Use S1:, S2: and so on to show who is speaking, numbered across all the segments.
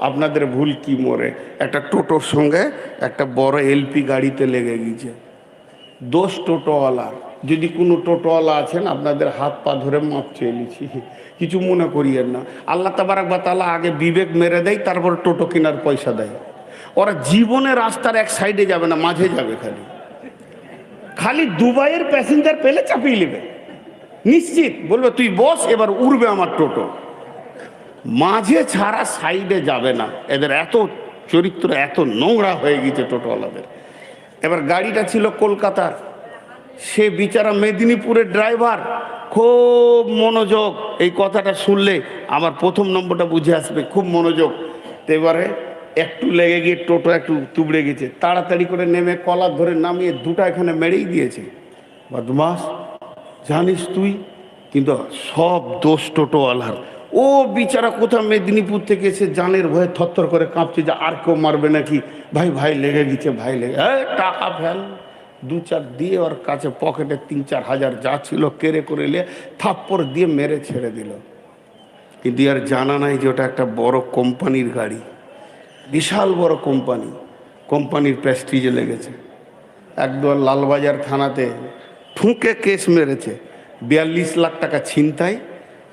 S1: আপনাদের ভুল কি মরে? একটা টোটোর সঙ্গে একটা বড় এলপি গাড়িতে লেগে গিয়েছে দোষ টোটোওয়ালার যদি কোনো টোটোওয়ালা আছেন, আপনাদের হাত পা ধরে মাপ চেয়ে নিচ্ছি। কিছু মনে করিয়েন না। আল্লাহ তাবারাক বা তালা আগে বিবেক মেরে দেয়, তারপর টোটো কেনার পয়সা দেয়। ওরা জীবনে রাস্তার এক সাইডে যাবে না, মাঝে যাবে খালি। খালি দুবাইয়ের প্যাসেঞ্জার পেলে চাপিয়ে নেবে। নিশ্চিত। বলবে, তুই বস, এবার উড়বে আমার টোটো। মাঝে ছাড়া সাইডে যাবে না। এদের এত চরিত্র, এত নোংরা হয়ে গেছে টোটোওয়ালাদের। এবার গাড়িটা ছিল কলকাতার। সে বিচারা মেদিনীপুরের ড্রাইভার। খুব মনোযোগ। এই কথাটা শুনলে আমার প্রথম নম্বরটা বুঝে আসবে, খুব মনোযোগ। তো এবারে একটু লেগে গিয়ে টোটো একটু তুবড়ে গেছে। তাড়াতাড়ি করে নেমে কলার ধরে নামিয়ে দুটা এখানে মেরেই দিয়েছে। বদমাস, জানিস তুই? কিন্তু সব দোষ টোটোওয়ালার। ও বিচারা কোথাও মেদিনীপুর থেকে এসে জানের ভয়ে থরথর করে কাঁপছে যে আর কেউ মারবে নাকি? ভাই ভাই লেগে গেছে, ভাই লেগে এই টাকা ফেল। দু চার দিয়ে ওর কাছে পকেটে তিন চার হাজার যা ছিল কেড়ে করে নিয়ে থাপ্পড় দিয়ে মেরে ছেড়ে দিল। কিন্তু আর জানা নাই যে ওটা একটা বড় কোম্পানির গাড়ি। বিশাল বড় কোম্পানি। কোম্পানির প্রেস্টিজে লেগেছে। একদম লালবাজার থানাতে ঠুঁকে কেস মেরেছে। বিয়াল্লিশ লাখ টাকা ছিনতাই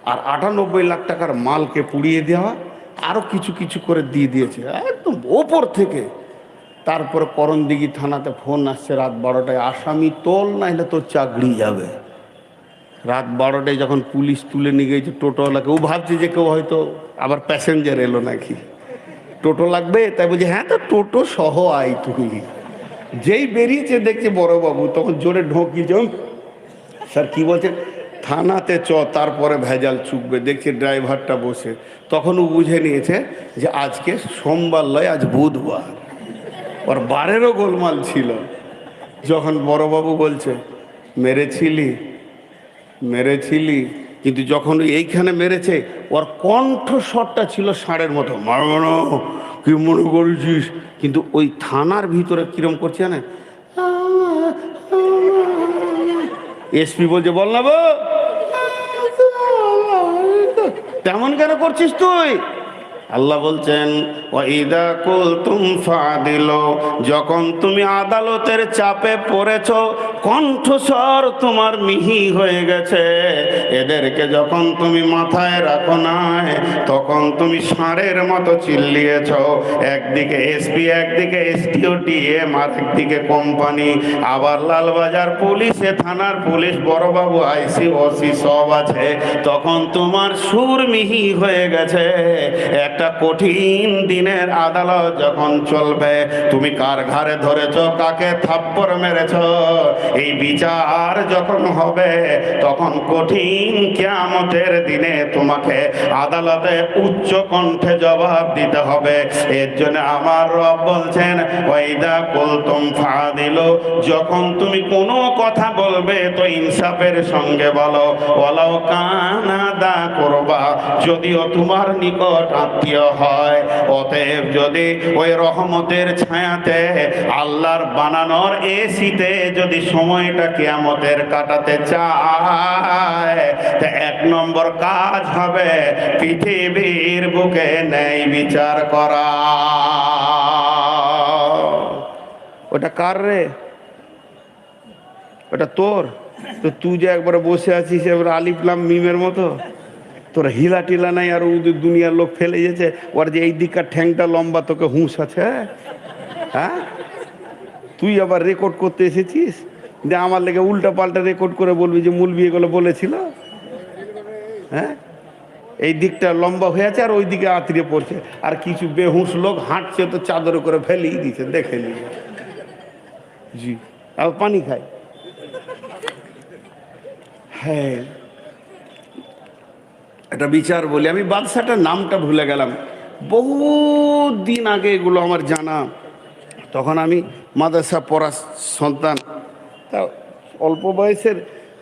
S1: আর আটানব্বই লাখ টাকার মালকে পুড়িয়ে দেওয়া আরও কিছু কিছু করে দিয়ে দিয়েছে। একদম ওপর থেকে। তারপরে করণদিঘি থানাতে ফোন আসছে রাত বারোটায় আসামি তোল না হলে তোর চাকরি যাবে। রাত বারোটায় যখন পুলিশ তুলে নিয়ে গেছে টোটোওয়ালাকে ও ভাবছে যে কেউ হয়তো আবার প্যাসেঞ্জার এলো নাকি? টোটো লাগবে? তাই বলছে হ্যাঁ তো টোটো সহ আই তুই। যেই বেরিয়েছে দেখছে বড়বাবু তখন জোরে ঢোকিয়েছে উম, স্যার কি বলছেন? থানাতে চ, তারপরে ভেজাল চুকবে। দেখছি ড্রাইভারটা বসে। তখন ও বুঝে নিয়েছে যে আজকে সোমবার লয়, আজ বুধবার। ওর বারেরও গোলমাল ছিল। যখন বড়বাবু বলছে, মেরেছিলি মেরেছিলি। কিন্তু যখন এইখানে মেরেছে, ওর কণ্ঠস্বরটা ছিল ষাঁড়ের মতো। মারবানো কি মনে করছিস? কিন্তু ওই থানার ভিতরে কিরম করছে না এসপি বলছে, বল না বো তেমন কেন করছিস তুই? আল্লাহ বলছেন ওয়াইদা কুলতুম ফাদিল যখন তুমি আদালতের চাপে পড়েছ, কণ্ঠস্বর তোমার মিহি হয়ে গেছে। এদেরকে যখন তুমি মাথায় রাখো নাই, তখন তুমি ষাঁড়ের মতো চিল্লিয়েছ। একদিকে এসপি একদিকে এসটিও, ডিএম আর একদিকে কোম্পানি, আবার লালবাজার পুলিশে, থানার পুলিশ, বড়বাবু, আইসি, ওসি সব আছে। তখন তোমার সুর মিহি হয়ে গেছে। একটা কঠিন দিনের আদালত যখন চলবে, তুমি কার ঘাড়ে ধরেছ, কাকে থাপ্পড় মেরেছ, এই বিচার যখন হবে, তখন কঠিন কেয়ামতের দিনে তোমাকে আদালতে উচ্চ কণ্ঠে জবাব দিতে হবে। এর জন্য আমার রব বলছেন ওইদা কুলতুম ফাদিল যখন তুমি কোনো কথা বলবে, তো ইনসাফের সঙ্গে বলো। ওলাও কানা দা করবা, যদিও তোমার নিকট আত্মীয় হয়। অতএব যদি ওই রহমতের ছায়াতে আল্লাহর বানানোর এসিতে যদি সময়টা কিয়ামতের কাটাতে চায় এক নম্বর কাজ হবে পৃথিবীর বুকে নেই বিচার করা। ওটা কার রে? ওটা তোর? তো তুই যে একবার বসে আছিস এবার আলিফলাম মিমের মতো? তোর হিলা টিলা নাই আর ওদের দুনিয়ার লোক ফেলে গেছে ওর যে এই দিককার ঠ্যাংটা লম্বা, তোকে হুঁশ আছে হ্যাঁ? তুই আবার রেকর্ড করতে এসেছিস? যে আমার লেগে উল্টা পাল্টা রেকর্ড করে বলবি যে মূল বিয়েগুলো বলেছিল? হ্যাঁ? এই দিকটা লম্বা হয়ে আছে আর ওই দিকে আত্মীয় পড়ছে। আর কিছু বেহুশ লোক হাঁটছে, তো চাদরে করে ফেলেই দিছে, দেখে নি। জি। আর পানি খায়। হ্যাঁ। একটা বিচার বলি। আমি বাদশাটার নামটা ভুলে গেলাম। বহু দিন আগে এগুলো আমার জানা। তখন আমি মাদ্রাসা পড়া সন্তান। তা অল্প বয়সের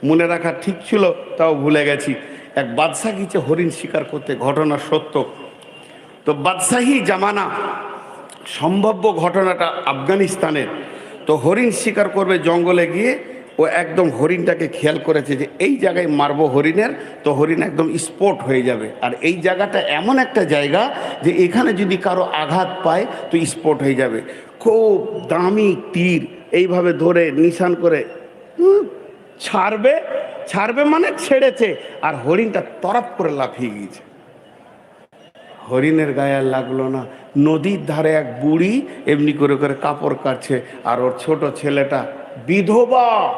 S1: মনে রাখা ঠিক ছিল, তাও ভুলে গেছি। এক বাদশাহ গিয়েছে হরিণ শিকার করতে, ঘটনা সত্য। তো বাদশাহী জামানা, সম্ভাব্য ঘটনাটা আফগানিস্তানের। তো হরিণ শিকার করবে জঙ্গলে গিয়ে ও একদম হরিণটাকে খেয়াল করেছে যে এই জায়গায় মারবো হরিণের, তো হরিণ একদম স্পট হয়ে যাবে। আর এই জায়গাটা এমন একটা জায়গা যে এখানে যদি কারও আঘাত পায়, তো স্পট হয়ে যাবে। খুব দামি তীর, এইভাবে ধরে নিশান করে ছাড়বে ছাড়বে মানে ছেড়েছে। আর হরিণটা তরফ করে লাফিয়ে গিয়েছে। হরিণের গায়ে লাগল না। নদীর ধারে এক বুড়ি এমনি করে করে কাপড় কাটছে, আর ওর ছোট ছেলেটা বিধবা,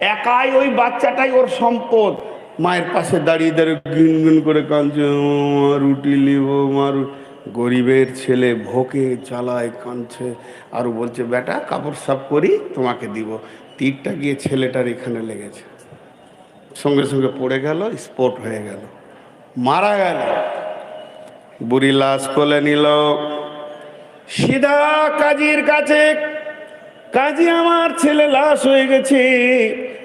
S1: একাই ওই বাচ্চাটাই ওর সম্পদ। মায়ের পাশে দাঁড়িয়ে দাঁড়িয়ে গুন গুন করে কাঁদছে মা, রুটি লিব মা গরিবের ছেলে ভোকে জ্বালায় কাঁদছে আর বলছে, বেটা, কাপড় সাফ করি, তোমাকে দিব। তীরটা গিয়ে ছেলেটার এখানে লেগেছে। সঙ্গে সঙ্গে পড়ে গেল, স্পট হয়ে গেল। মারা গেল। বুড়ি লাশ কোলে নিল। সিধা কাজীর কাছে কাজী আমার ছেলে লাশ হয়ে গেছে।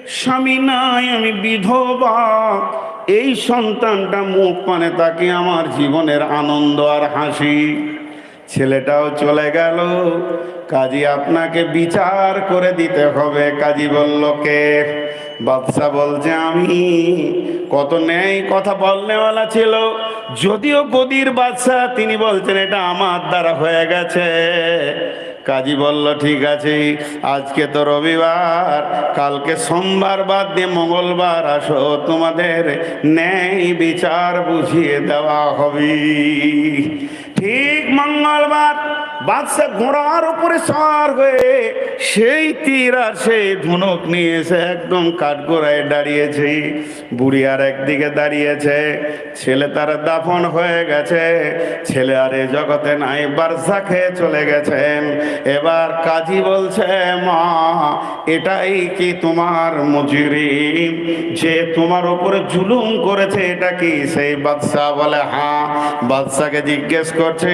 S1: স্বামী নাই, আমি বিধবা। এই সন্তানটা মুখ মানে তাকে আমার জীবনের আনন্দ আর হাসি। ছেলেটাও চলে গেল। কাজী আপনাকে বিচার করে দিতে হবে। কাজী বলল, কে? বাদশা বলছে, আমি। কত নেই কথা বলনেওয়ালা ছিল। যদিও গদির বাদশা, তিনি বলছেন, এটা আমার দ্বারা হয়ে গেছে। কাজী বলল, ঠিক আছে, আজকে তো রবিবার, কালকে সোমবার বাদ দিয়ে মঙ্গলবার আসো, তোমাদের ন্যায় বিচার বুঝিয়ে দেওয়া হবে। ঠিক মঙ্গলবার। বাদশা ঘোড়ার উপরে সার হয়ে সেই তীর আর সেই ধনুক নিয়ে এসে একদম কাঠগোড়ায় দাঁড়িয়েছে। বুড়ি আর একদিকে দাঁড়িয়েছে। ছেলে তার দাফন হয়ে গেছে। ছেলে আর এ জগতে নাই বারসা খেয়ে চলে গেছেন। এবার কাজী বলছে, মা, এটাই কি তোমার মজুরি? যে তোমার উপরে জুলুম করেছে, এটা কি? সেই বাদশাহ বলে হ্যাঁ। বাদশাকে জিজ্ঞেস করছে,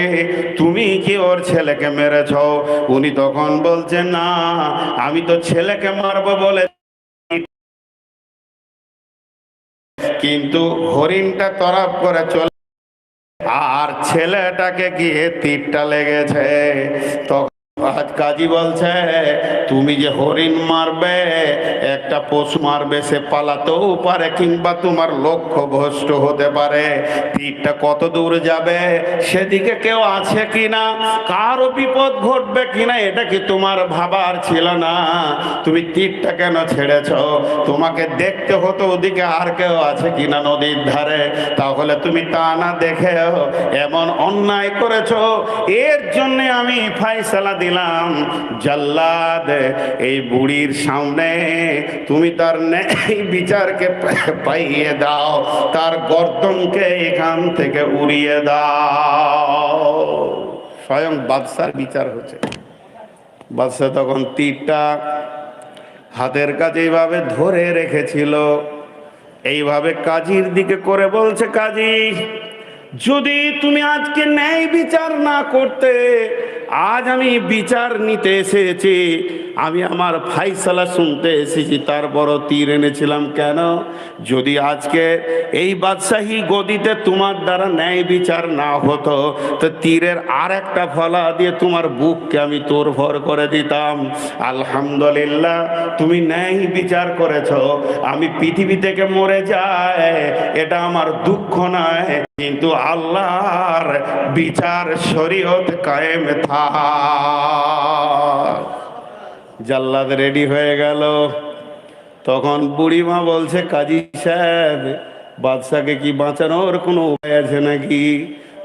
S1: তুমি কি ওর ছেলেকে মেরেছ? উনি তখন বলছেন, না, আমি তো ছেলেকে মারবো বলে কিন্তু হরিণটা তরাপ করে চলে আর ছেলেটাকে গিয়ে তীরটা লেগেছে। তখন কাজী বলছে, তুমি যে হরিণ মারবে, একটা পশু মারবে, সে পালাতেও পারে কিংবা তোমার লক্ষ্য ভ্রষ্ট হতে পারে। তীরটা কত দূর যাবে, সেদিকে কেউ আছে কিনা, কারও বিপদ ঘটবে কিনা, এটা কি তোমার ভাবার ছিল না? তুমি তীরটা কেন ছেড়েছ? তোমাকে দেখতে হতো ওদিকে আর কেউ আছে কিনা নদীর ধারে। তাহলে তুমি তা না দেখেও এমন অন্যায় করেছ। এর জন্য আমি ফাইসালা দিলাম। জাল্লাদ, এই বুড়ির সামনে তুমি তার ন্যায় বিচারকে পাইয়ে দাও, তার গর্দনকে এখান থেকে উড়িয়ে দাও। স্বয়ং বাদশার বিচার হচ্ছে। বাদশাহ তখন তীরটা হাতের কাছে এইভাবে ধরে রেখেছিল। এইভাবে কাজীর দিকে করে বলছে, কাজী, যদি তুমি আজকে ন্যায় বিচার না করতে আজ আমি বিচার নিতে এসেছি। আমি আমার ফাইসালা শুনতে এসেছি তারপর তীর এনেছিলাম কেন? যদি আজকে এই বাদশাহী গদিতে তোমার দ্বারা ন্যায় বিচার না হতো, তো তীরের আর একটা ফলা দিয়ে তোমার বুককে আমি তোর ভর করে দিতাম। আলহামদুলিল্লাহ, তুমি ন্যায় বিচার করেছ। আমি পৃথিবী থেকে মরে যায় এটা আমার দুঃখ নয়, কিন্তু আল্লাহর বিচার শরীয়ত কায়েম থাক। জাল্লাদ রেডি হয়ে গেল। তখন বুড়িমা বলছে, কাজী সাহেব, বাদশাকে কি বাঁচানোর কোনো উপায় আছে নাকি?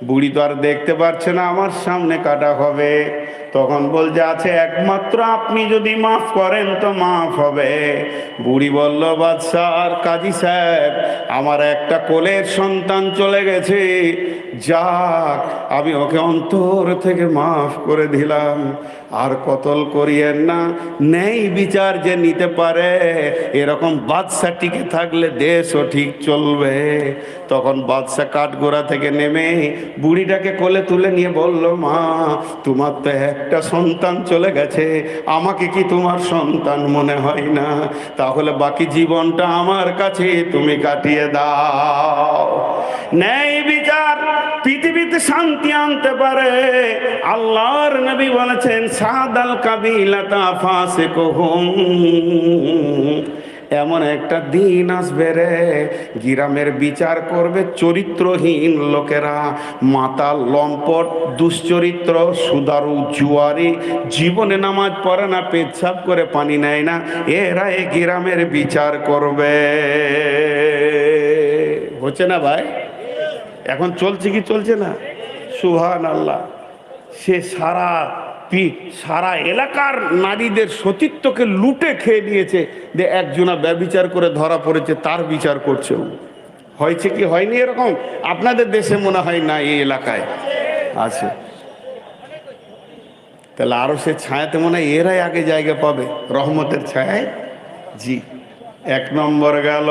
S1: বুড়ি তো আর দেখতে পারছে না, আমার সামনে কাটা হবে। তখন বলছে, আছে, একমাত্র আপনি যদি মাফ করেন তো মাফ হবে। বুড়ি বলল, বাদশাহ, কাজী সাহেব, আমার একটা কোলের সন্তান চলে গেছে। যাক, আমি ওকে অন্তর থেকে মাফ করে দিলাম। আর কতল করিয়েন না, নেই বিচার যে নিতে পারে। এরকম বাদশা টিকে থাকলে দেশও ঠিক চলবে। তখন বাদশা কাঠগোড়া থেকে নেমে বুড়িটাকে কোলে তুলে নিয়ে বলল, মা, তোমার তো একটা সন্তান চলে গেছে। আমাকে কি তোমার সন্তান মনে হয় না? তাহলে বাকি জীবনটা আমার কাছে তুমি কাটিয়ে দাও। যদি শান্তি আনতে পারে। আল্লাহর নবী বলেছেন, সাদাল কাবিলাতা ফাসে এমন একটা দিন আসবে রে, গিরামের বিচার করবে চরিত্রহীন লোকেরা। মাতাল লম্পট, দুশ্চরিত্র, সুদারু জুয়ারি, জীবনে নামাজ পড়ে না, পেচ্ছাপ করে পানি নেয় না, এরা এ গিরামের বিচার করবে। হচ্ছে না ভাই? এখন চলছে কি চলছে না? সুহান আল্লাহ সে সারা সারা এলাকার নারীদের সতীত্বকে লুটে খেয়ে নিয়েছে যে একজনা ব্যবিচার করে ধরা পড়েছে, তার বিচার করছে। হয়েছে কি হয়নি এরকম? আপনাদের দেশে মনে হয় না এই এলাকায় আছে। তাহলে আরও সে ছায়াতে মনে হয় এরাই আগে জায়গা পাবে, রহমতের ছায়ায়? জি। এক নম্বর গেল।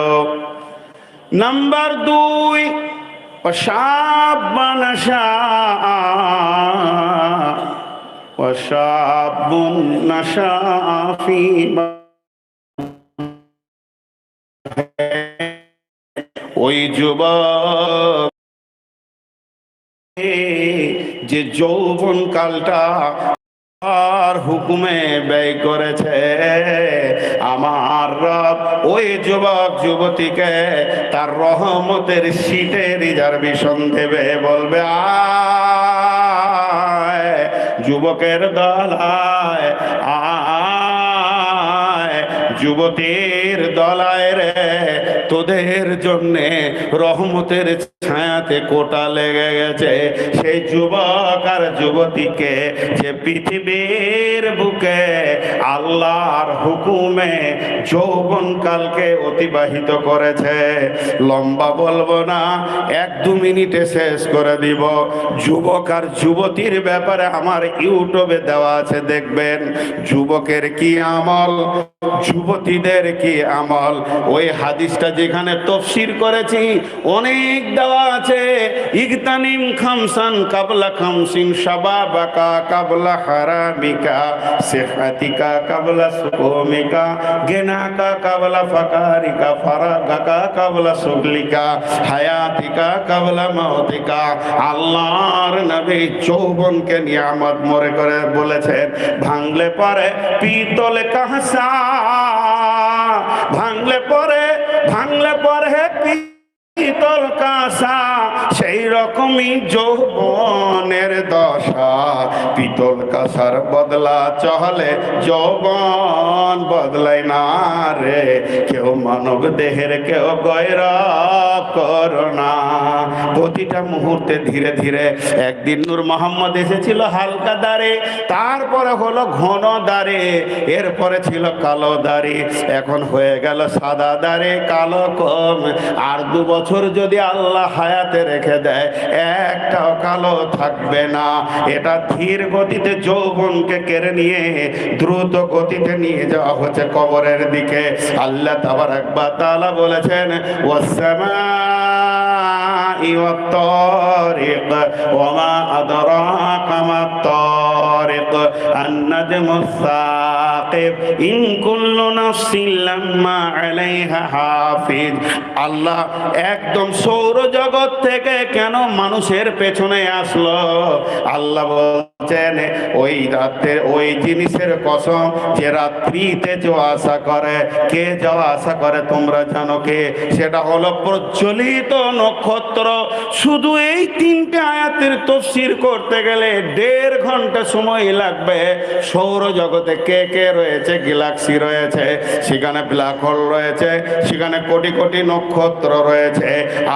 S1: নাম্বার দুই وشاب نشاء وشاب نشاء في ওই যুবক যে যৌবন কালটা আর হুকুমে ব্যয় করেছে আমার রব, ওই যুবক যুবতীকে তার রহমতের সিটে রিজার্ভেশন দেবে বলবে আ যুবকের দলায় আয় যুবতীর দলায় রে, তোদের জন্যে রহমতের ছায়াতে কোটা লেগে গেছে। সেই যুবক আর যুবতীকে যে পৃথিবীর বুকে আল্লাহর হুকুমে যৌবন কালকে অতিবাহিত করেছে, লম্বা বলব না, এক দু মিনিটে শেষ করে দিব। যুবক আর যুবতীর ব্যাপারে আমার ইউটিউবে দেওয়া আছে, দেখবেন। যুবকের কি আমল? যুবতীদের কি আমল? ওই হাদিসটা যেখানে তফসির করেছি, অনেক দেওয়া আছে, ইগতানিম খামসান কাবলা খামসিন শাবাবাকা কাবলা হারামিকা সেফাতিকা কাবলা সুকমিকা, গেনাকা কাবলা ফাকারিকা, ফারাগাকা কাবলা সুগলিকা, হায়াতিকা কাবলা মাউতিকা। আল্লাহর নবী চৌবনকে নিয়ামত মরে করে বলেছেন, ভাঙলে পরে পিতলে কাহসা ভাঙলে পরে ভাঙলে পরে পিতল কাঁসা, সেই রকমই যৌবনের দশা। পিতল কাঁসার বদলা চহলে যৌবন বদলাই না রে। কেউ মানব দেহের, কেউ গৈরব করোনা। প্রতিটা মুহূর্তে ধীরে ধীরে একদিন নূর মোহাম্মদ এসেছিল হালকা দাঁড়ে, তারপরে হলো ঘন দাঁড়ে, এরপরে ছিল কালো দাড়ি। এখন হয়ে গেল সাদা দাঁড়ে, কালো কম। আর দু বছর যদি আল্লাহ হায়াতে রেখে দেয় একটাও কালো থাকবে না এটা ধীর গতিতে যৌবনকে কেড়ে নিয়ে দ্রুত গতিতে নিয়ে যাওয়া হচ্ছে কবরের দিকে আল্লাহ তাবার একবার তালা বলেছেন والسماء والطارق وما أدراك ما الطارق النجم الثاقب إن كل نفس لما عليها حافظ আল্লাহ একদম সৌর জগৎ থেকে কেন মানুষের পেছনে আসলো আল্লাহ বলছেন ওই রাতের ওই জিনিসের কসম যে রাত্রিতে যাওয়া আসা করে কে যাওয়া আসা করে তোমরা জানো কে সেটা হলো প্রজ্বলিত নক্ষত্র শুধু এই তিনটে আয়াতের তফসির করতে গেলে দেড় ঘন্টা সময় লাগবে? সৌর জগতে কে কে রয়েছে? গ্যালাক্সি রয়েছে, সেখানে ব্ল্যাক হোল রয়েছে, সেখানে কোটি কোটি নক্ষত্র রয়েছে,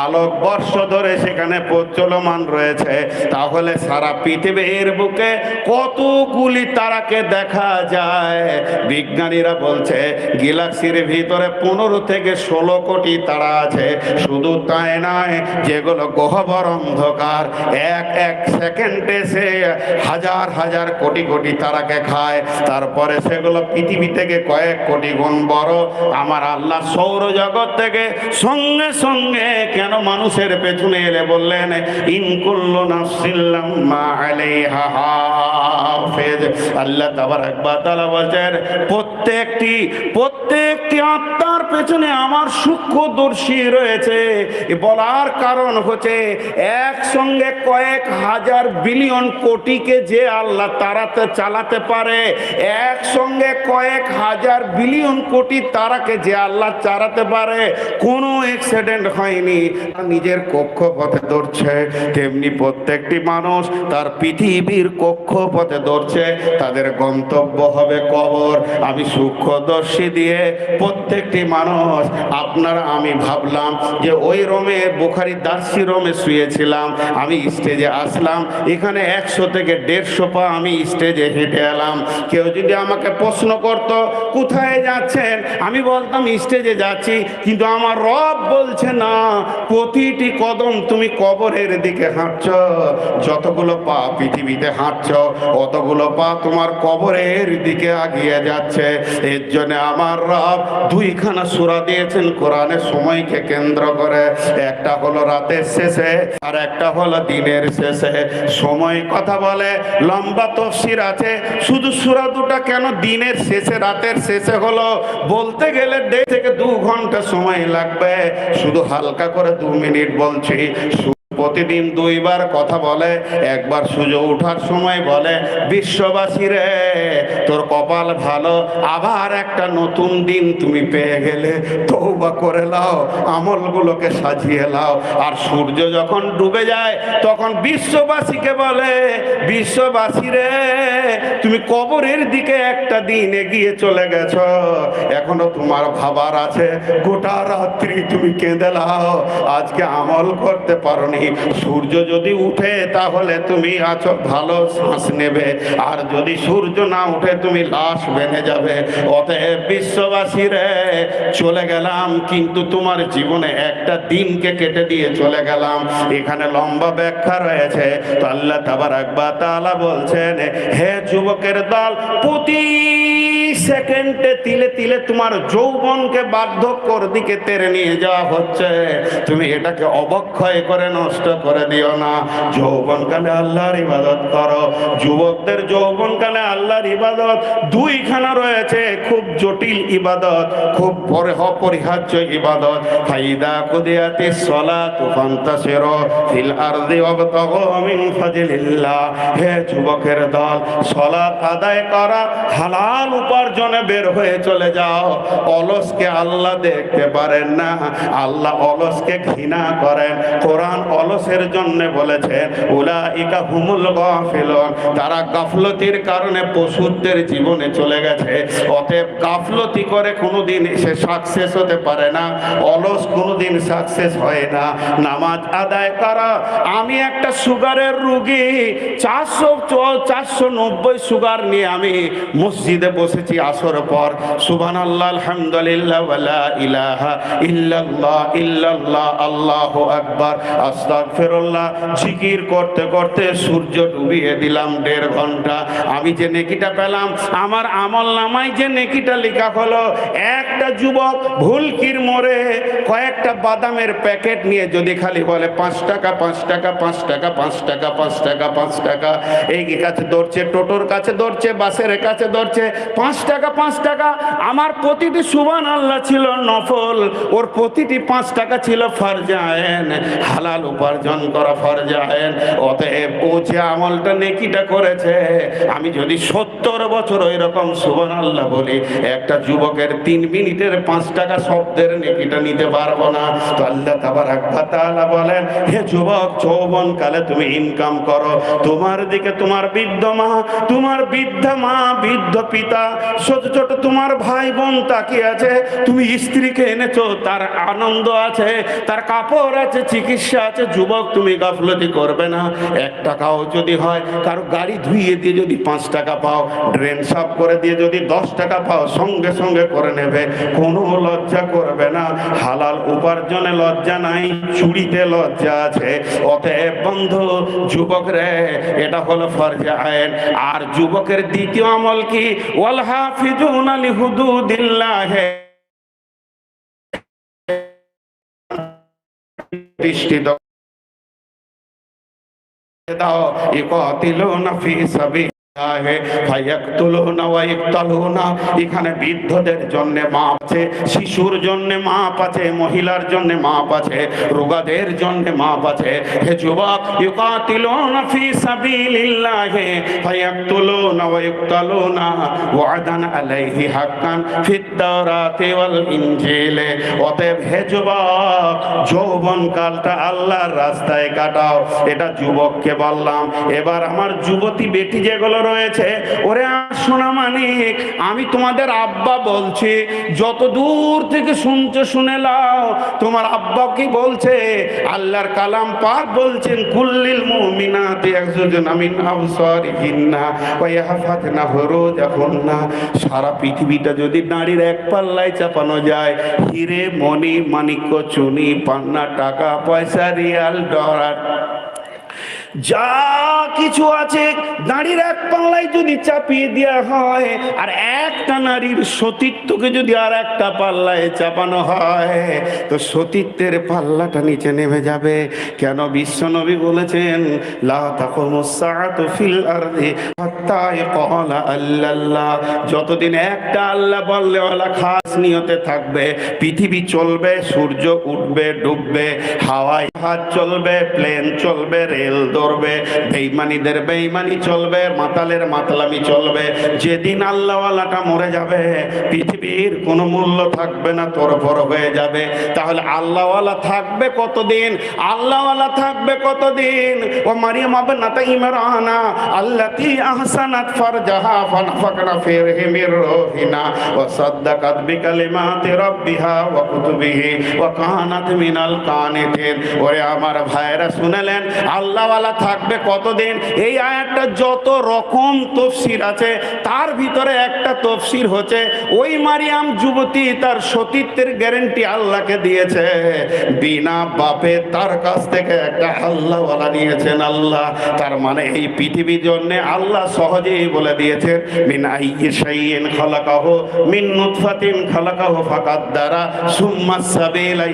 S1: আলোক বর্ষ ধরে সেখানে প্রচলমান রয়েছে। তাহলে সারা পৃথিবীর বুকে কতগুলি তারাকে দেখা যায়? বিজ্ঞানীরা বলছে, গ্যালাক্সির ভিতরে পনেরো থেকে ষোলো কোটি তারা আছে। শুধু তাই নয়, যেগুলো গহ্বর অন্ধকার, এক এক সেকেন্ডে সে হাজার হাজার কোটি কোটি তারাকে খায়। তারপরে সেগুলো পৃথিবী থেকে কয়েক কোটি গুণ বড়। আমার আল্লাহ সৌরজগৎ থেকে সঙ্গে সঙ্গে কেন মানুষের পেছনে এলে বললেন ইনকুল্লু প্রত্যেকটি প্রত্যেকটি আত্মার পেছনে আমার সূক্ষ্মদর্শী রয়েছে। বলার কারণ হচ্ছে, একসঙ্গে কয়েক হাজার বিলিয়ন কোটিকে যে আল্লাহ তারাতে চালাতে পারে। একসঙ্গে কয়েক হাজার বিলিয়ন কোটি তারাকে যে আল্লাহ চালাতে পারে, কোনো অ্যাক্সিডেন্ট হয়নি। নিজের কক্ষপথে ধরছে তেমনি প্রত্যেকটি মানুষ তার পৃথিবীর কক্ষপথে ধরছে তাদের গন্তব্য হবে কবর। আমি সূক্ষ্মদর্শী দিয়ে প্রত্যেকটি মানুষ, আপনারা আমি ভাবলাম যে ওই রোমে বোখারি দার্সি রোমে শুয়েছিলাম। আমি স্টেজে আসলাম। এখানে একশো থেকে দেড়শো পা আমি স্টেজে হেঁটে এলাম। কেউ যদি আমাকে প্রশ্ন করত, কোথায় যাচ্ছেন? আমি বলতাম স্টেজে যাচ্ছি। কিন্তু আমার রব বলছে, না, প্রতিটি কদম তুমি কবরের দিকে হাঁটছ। যতগুলো পা পৃথিবীতে হাঁটছ, অতগুলো পা তোমার কবরের দিকে আগিয়ে যাচ্ছে। এর জন্য আমার রব দুইখানা সুরা দিয়েছেন কোরআনের সময়কে কেন্দ্র করে। একটা হলো রাতের শেষে, আর একটা হলো দিনের শেষে। সময় কথা বলে, লম্বা তফসির আছে। শুধু সুরা দুটা কেন দিনের শেষে, রাতের শেষে হলো? বলতে গেলে দেড় থেকে দু ঘণ্টা সময় লাগবে। শুধু হালকা করে দু মিনিট বলছি প্রতিদিন দুইবার কথা বলে, একবার সূর্য ওঠার সময় বলে, বিশ্ববাসী রে, তোর কপাল ভালো, আবার একটা নতুন দিন তুমি পেয়ে গেলে। তৌবা করে লাও, আমলগুলোকে সাজিয়ে লাও। আর সূর্য যখন ডুবে যায়, তখন বিশ্ববাসীকে বলে, বিশ্ববাসী রে, তুমি কবরের দিকে একটা দিন এগিয়ে চলে গেছ। এখনও তোমার ভাবার আছে, গোটা রাত্রি তুমি কেঁদে লাও। আজকে আমল করতে পারোনি সূর্য যদি উঠে, তাহলে তুমি আছো ভালো শ্বাস নেবে। আর যদি সূর্য না উঠে, তুমি লাশ ভেঙে যাবে। অতএব বিশ্ববাসী রে, চলে গেলাম, কিন্তু তোমার জীবনে একটা দিনকে কেটে দিয়ে চলে গেলাম। এখানে লম্বা ব্যাখ্যা রয়েছে। তো তাবার একবার তালা বলছেন, হে যুবকের দল, প্রতি সেকেন্ডে তিলে তিলে তোমার যৌবনকে বার্ধক্যর দিকে তেরে নিয়ে যাওয়া হচ্ছে। তুমি এটাকে অবক্ষয় করে নষ্ট করে দিও না। যৌবনকালে আল্লাহর ইবাদত করো। যুবকদের যৌবনকালে আল্লাহর ইবাদত। দুইখানা রয়েছে, খুব জটিল ইবাদত, খুব পরে অপরিহার্য ইবাদত। ফাইদা কুদিয়াতি সলাতু ফান্তাসিরু ফিল আরদি ওয়াবতাগু মিন ফাজলিল্লাহ। হে যুবকের দল সলাত আদায় করা হালাল উপার্জনে বের হয়ে চলে যাও। অলসকে আল্লাহ দেখতে পারেন না। আল্লাহ অলসকে ঘৃণা করেন। কোরআন অলসের জন্য বলেছেন উলাইকা হুমুল গাফিলুন। তারা গাফলতির কারণে পশুদের জীবনে চলে গেছে। অতএব গাফলতি করে কোনোদিন সে সাকসেস হতে পারে না, অলস কোনোদিন সাকসেস হয় না। নামাজ আদায় করা, আমি একটা সুগারের রুগী, চারশো চারশো নব্বই সুগার নিয়ে আমি মসজিদে বসেছি আসর পর। সুবান আল্লাহ আলহামদুলিল্লাহ ইলাহা ইল্লাল্লাহ ইল্লাল্লাহ, আল্লাহ আকবার। আস্তাগফিরুল্লাহ, জিকির করতে করতে সূর্য ডুবিয়ে দিলাম দেড় ঘণ্টা। আমি যে নেকিটা পেলাম, আমার আমল নামায় যে নেকিটা লেখা হলো, একটা যুবক ভুলকির মোড়ে কয়েকটা বাদামের প্যাকেট নিয়ে যদি খালি বলে, পাঁচ টাকা পাঁচ টাকা পাঁচ টাকা পাঁচ টাকা পাঁচ টাকা পাঁচ টাকা, এই কাছে দৌড়ছে, টোটোর কাছে দৌড়ছে, বাসের কাছে দৌড়ছে, পাঁচ টাকা পাঁচ টাকা, আমার প্রতিটি সুবান আল্লাহ ছিল নফল, ওর প্রতিটি পাঁচ টাকা ছিল ফরজায়েন, হালাল উপার্জন করা ফরজায়েন অতএব ও যে আমলটা নেকিটা করেছে, আমি যদি সত্তর বছর ওই রকম সুবান আল্লাহ বলি, একটা যুবকের তিন মিনিটের পাঁচ টাকা শব্দের নেকিটা নিতে পারব না। তো আল্লাহ তাবার তাআলা বলেন, হে যুবক যৌবন কালে তুমি ইনকাম করো। তোমার দিকে তোমার বৃদ্ধ মা, তোমার বৃদ্ধা মা, বৃদ্ধ পিতা, ছোট ছোট তোমার ভাই বোন তাকিয়ে আছে। তুমি স্ত্রীকে এনেছো, তার আনন্দ আছে, তার কাপড় আছে, চিকিৎসা আছে যুবক, তুমি গাফলতি করবে না। এক টাকাও যদি হয়, কারও গাড়ি ধুইয়ে দিয়ে যদি পাঁচ টাকা পাও ড্রেন সাফ করে দিয়ে যদি দশ টাকা পাও, সঙ্গে সঙ্গে করে নেবে। কোনো লজ্জা করবে না। হালাল উপার্জনে লজ্জা নাই, চুরিতে লজ্জা আছে। অতএব বন্ধু, যুবক রে, এটা হলো ফরজে আইন। আর যুবকের দ্বিতীয় আমল কি? ওয়ালহা হাফিজুনা লিহুদুদিল্লাহ দৃষ্টি দাও ইকাতিলুনা ফি সাবিল এখানে বৃদ্ধদের জন্য মাপ আছে, শিশুর জন্য মাপ আছে, মহিলার জন্য মাপ আছে, রোগাদের জন্য মাপ আছে। হে যুবক হে যৌবন কালটা আল্লাহর রাস্তায় কাটাও। এটা যুবককে বললাম। এবার আমার যুবতী বেটি যেগুলো রয়েছে। ওরে শোনা মানিক, আমি তোমাদের আব্বা বলছি, যত দূর থেকে শুনছো, শুনে লাও তোমার আব্বা কি বলছে? আল্লাহর কালাম পাক বলছেন, কুল্লিল মুমিনাতি একজন আমিন আবসারিহিন্না ওয়া ইয়াহফাজনা ফুরুজাহুন্না। সারা পৃথিবীটা যদি নারীর এক পাল্লায় চাপানো যায়, হিরে মণি মানিক্য, চুনি, পান্না, টাকা, পয়সা, রিয়াল, ডলার। যা কিছু আছে নারীর এক পাল্লায় যদি চাপিয়ে দেওয়া হয়, আর একটা নারীর সতীত্বকে যদি আর একটা পাল্লায় চাপানো হয়, তো সতীত্বের পাল্লাটা নিচে নেমে যাবে। কেন বিশ্বনবী বলেছেন যতদিন একটা আল্লাহ বললে ওলা খাস নিয়তে থাকবে, পৃথিবী চলবে, সূর্য উঠবে, ডুববে, হাওয়ায় হাত চলবে, প্লেন চলবে, রেল ধরবে, বেইমানিদের বেইমানি চলবে, মাতালের মাতলামি চলবে। যেদিন আল্লাহওয়ালাটা মরে যাবে, পৃথিবীর কোনো মূল্য থাকবে না তোরফর হয়ে যাবে। তাহলে আল্লাহওয়ালা থাকবে কতদিন? আল্লাহওয়ালা থাকবে কতদিন? ও মারিয়াম আবনাতা ইমরানা, আল্লাতি আহসানাত ফারজাহা, ফানাফাকনা ফিহি মির রূহিনা ওয়া সাদ্দাকাত বিকালিমাতি রাব্বিহা ওয়া কুতুবিহি, ওয়া কানাত মিনাল কানিতিন। ওরে আমার ভাইরা শুনলেন, আল্লাহওয়ালা থাকবে কতদিন? এই আয়াতটা যত রকম তফসির আছে, তার ভিতরে একটা তফসির হচ্ছে, ওই মারিয়াম যুবতী তার সতীত্বের গ্যারেন্টি আল্লাহকে দিয়েছে। বিনা বাপে তার কাছ থেকে একটা আল্লাহওয়ালা নিয়েছেন আল্লাহ। তার মানে এই পৃথিবীর জন্য আল্লাহ সহজেই বলে দিয়েছেন, মিন আইয়ি শাইইন খালাকাহু, মিন নুতফাতিন খালাকাহু ফাকাদ্দারা, সুম্মা সাবিলা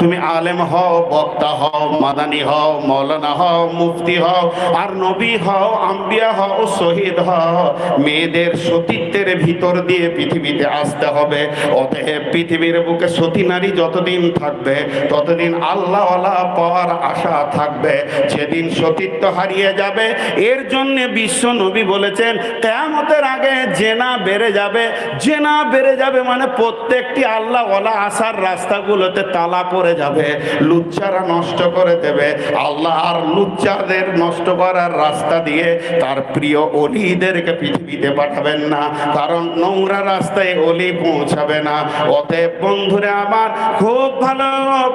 S1: তুমি আলেম হও, বক্তা হও, মাদানি হও, মৌলানা হও মুফতি হও, আর নবী হও, আম্বিয়া হও শহীদ হও। মেয়েদের সতীত্বের ভিতর দিয়ে পৃথিবীতে আসতে হবে। অতএব পৃথিবীর বুকে সতী নারী যতদিন থাকবে, ততদিন আল্লাহওয়ালা পাওয়ার আশা থাকবে। যেদিন সতীত্ব হারিয়ে যাবে, এর জন্য বিশ্ব নবী বলেছেন, কেয়ামতের আগে জেনা বেড়ে যাবে। জেনা বেড়ে যাবে মানে প্রত্যেকটি আল্লাহওয়ালা আসার রাস্তাগুলোতে তালা পড়ে যাবে, লুচ্চারা নষ্ট করে দেবে। আল্লাহ আর লুচ্চাদের নষ্ট করার রাস্তা দিয়ে তার প্রিয় অলিদেরকে পৃথিবীতে পাঠাবেন না, কারণ নোংরা রাস্তায় অলি পৌঁছাবে না। অতএব বন্ধুরা আমার খুব ভালো,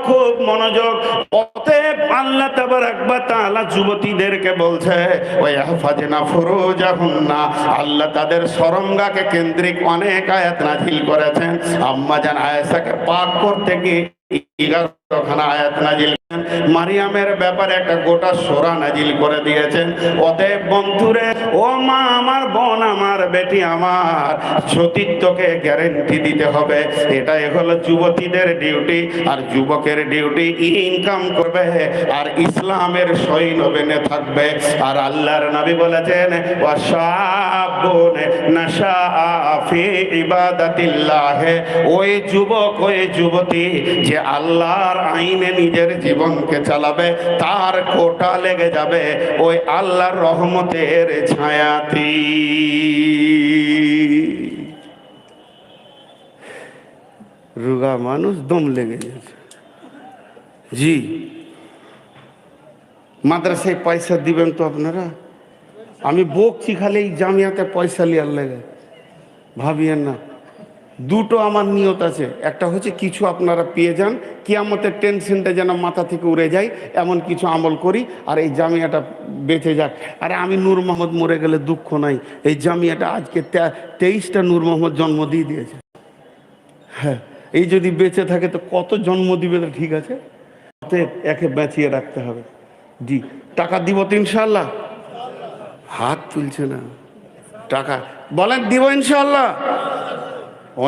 S1: খুব মনোযোগ। অতএব আল্লাহ তাবার একবার তাআলা যুবতীদেরকে বলছে ওই হাফাজনা ফুরুজাহুন্না। আল্লাহ তাদের সরঙ্গাকে কেন্দ্রিক অনেক আয়াত নাজিল করেছেন। আম্মা জান আয়েশাকে পাক করতে গিয়ে মারিয়ামের ব্যাপারে একটা গোটা সোরা নাজিল করে দিয়েছেন। অতএব বন্ধুরে, ও মা, আমার বোন, আমার বেটি, আমার সতীত্বকে গ্যারেন্টি দিতে হবে। এটাই হলো যুবতীদের ডিউটি আর যুবকের ডিউটি ইনকাম করবে, আর ইসলামের সৈন্য বেনে থাকবে। আর আল্লাহর নবী বলেছেন ওই যুবক, ওই যুবতী যে আল্লাহর আইনে নিজের জীবনকে চালাবে, তার কোটা লেগে যাবে ওই আল্লাহর রহমতের ছায়াতি। রুগা মানুষ দম লেগে গেছে। জি। মাদ্রাসায় পয়সা দিবেন তো আপনারা? আমি বকছি খালি এই জামিয়াতে পয়সা লিয়ার লেগে। ভাবিয়েন না। দুটো আমার নিয়ত আছে। একটা হচ্ছে কিছু আপনারা পেয়ে যান, কিয়ামতের টেনশনটা যেন মাথা থেকে উড়ে যায়, এমন কিছু আমল করি, আর এই জামিয়াটা বেঁচে যাক। আরে আমি নূর মোহাম্মদ মরে গেলে দুঃখ নাই, এই জামিয়াটা আজকে তেইশটা নূর মোহাম্মদ জন্ম দিয়ে দিয়েছে। হ্যাঁ এই যদি বেঁচে থাকে তো কত জন্ম দিবে তো ঠিক আছে। অতএব একে বাঁচিয়ে রাখতে হবে। জি, টাকা দিব তো ইনশাল্লাহ হাত তুলছে না। টাকা, বলেন দিব ইনশাল্লাহ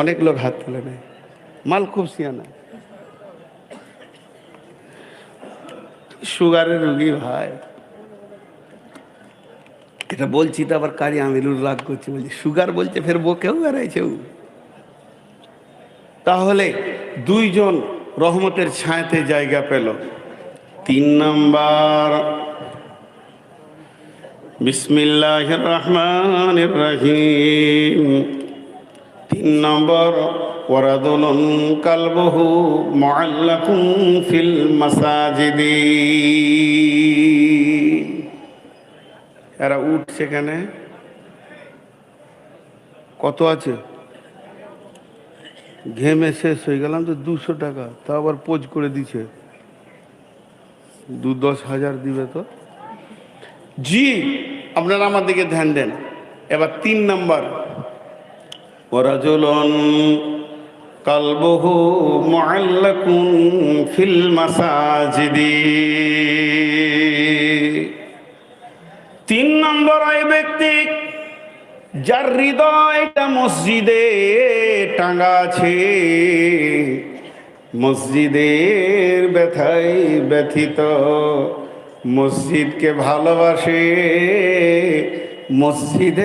S1: অনেক লোক হাত তুলে নেয়। মাল খুব সিয়ানা। সুগারের রুগী ভাই। এটা বলছি তো আবার কারি আমিরুল রাগ করছে, বলছি সুগার বলছে ফের বকেও বেড়াইছে। তাহলে দুইজন রহমতের ছায়াতে জায়গা পেল। তিন নাম্বার। বিসমিল্লাহ রহমান রহিম। তিন নম্বর, ওয়ারাদুলুন কালবহু মুআল্লাকুম ফিল মাসাজিদি। এরা উঠ সেখানে। কত আছে? ঘেমে শেষ হয়ে গেলাম তো দুশো টাকা তা আবার পোজ করে দিছে। দু দশ হাজার দিবে তো। জি, আপনারা আমার দিকে ধ্যান দেন। এবার তিন নাম্বার ওরাজুলন কালবহু মুআল্লাকুন ফিল মাসাজিদি। তিন নম্বর ওই ব্যক্তি যার হৃদয়টা মসজিদে টাঙ্গা আছে, মসজিদের ব্যথায় ব্যথিত, মসজিদকে ভালোবাসে, মসজিদে